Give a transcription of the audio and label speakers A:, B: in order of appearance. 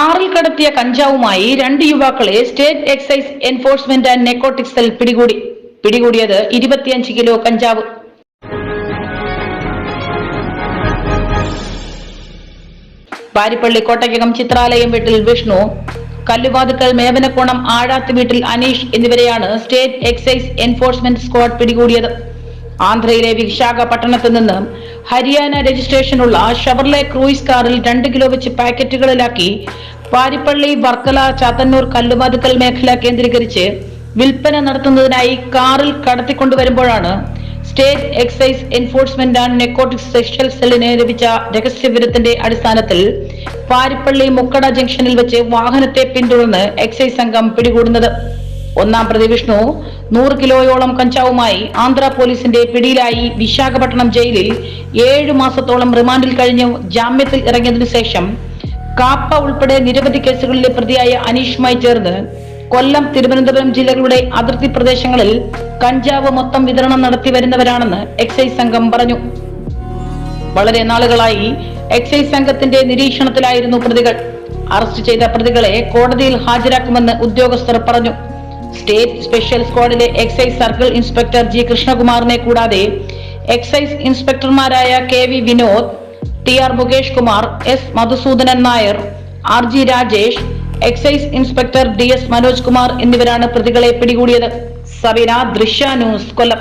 A: കാറിൽ കടത്തിയ കഞ്ചാവുമായി രണ്ട് യുവാക്കളെ state excise enforcement and narcotic cell പിടികൂടി പിടികൂടിയത് ഇരുപത്തിയഞ്ച് കിലോ കഞ്ചാവ്. പാരിപ്പള്ളി കോട്ടയ്ക്കകം ചിത്രാലയം വീട്ടിൽ വിഷ്ണു കല്ലുവാതുക്കൽ മേവനക്കോണം ആഴാത്ത് വീട്ടിൽ അനീഷ് എന്നിവരെയാണ് സ്റ്റേറ്റ് എക്സൈസ് എൻഫോഴ്സ്മെന്റ് സ്ക്വാഡ് പിടികൂടിയത്. ആന്ധ്രയിലെ വിശാഖപട്ടണത്ത് നിന്ന് ഹരിയാന രജിസ്ട്രേഷനുള്ള ഷവർലെ ക്രൂയിസ് കാറിൽ രണ്ട് കിലോ വെച്ച് പാക്കറ്റുകളിലാക്കി പാരിപ്പള്ളി വർക്കല ചാത്തന്നൂർ കല്ലുവാതുക്കൽ മേഖല കേന്ദ്രീകരിച്ച് വിൽപ്പന നടത്തുന്നതിനായി കാറിൽ കടത്തിക്കൊണ്ടുവരുമ്പോഴാണ് state excise enforcement and narcotic special സെല്ലിന് ലഭിച്ച രഹസ്യവിവരത്തിന്റെ അടിസ്ഥാനത്തിൽ പാരിപ്പള്ളി മുക്കട ജംഗ്ഷനിൽ വെച്ച് വാഹനത്തെ പിന്തുടർന്ന് എക്സൈസ് സംഘം പിടികൂടുന്നത്. ഒന്നാം പ്രതി വിഷ്ണു നൂറ് കിലോയോളം കഞ്ചാവുമായി ആന്ധ്ര പോലീസിന്റെ പിടിയിലായി വിശാഖപട്ടണം ജയിലിൽ ഏഴു മാസത്തോളം റിമാൻഡിൽ കഴിഞ്ഞ് ജാമ്യത്തിൽ ഇറങ്ങിയതിനു ശേഷം കാപ്പ ഉൾപ്പെടെ നിരവധി കേസുകളിലെ പ്രതിയായ അനീഷുമായി ചേർന്ന് കൊല്ലം തിരുവനന്തപുരം ജില്ലകളുടെ അതിർത്തി പ്രദേശങ്ങളിൽ കഞ്ചാവ് മൊത്തം വിതരണം നടത്തി വരുന്നവരാണെന്ന് എക്സൈസ് സംഘം പറഞ്ഞു. വളരെ നാളുകളായി എക്സൈസ് സംഘത്തിന്റെ നിരീക്ഷണത്തിലായിരുന്നു പ്രതികൾ. അറസ്റ്റ് ചെയ്ത പ്രതികളെ കോടതിയിൽ ഹാജരാക്കുമെന്ന് ഉദ്യോഗസ്ഥർ പറഞ്ഞു. സ്റ്റേറ്റ് സ്പെഷ്യൽ സ്ക്വാഡിലെ എക്സൈസ് സർക്കിൾ ഇൻസ്പെക്ടർ ജി കൃഷ്ണകുമാറിനെ കൂടാതെ excise ഇൻസ്പെക്ടർമാരായ K V Vinod T R Mukesh Kumar S Madhusoodanan Nair R G Rajesh excise inspector D S Manoj Kumar എന്നിവരാണ് പ്രതികളെ പിടികൂടിയത്. സബിന ദൃശ്യ ന്യൂസ് കൊല്ലം.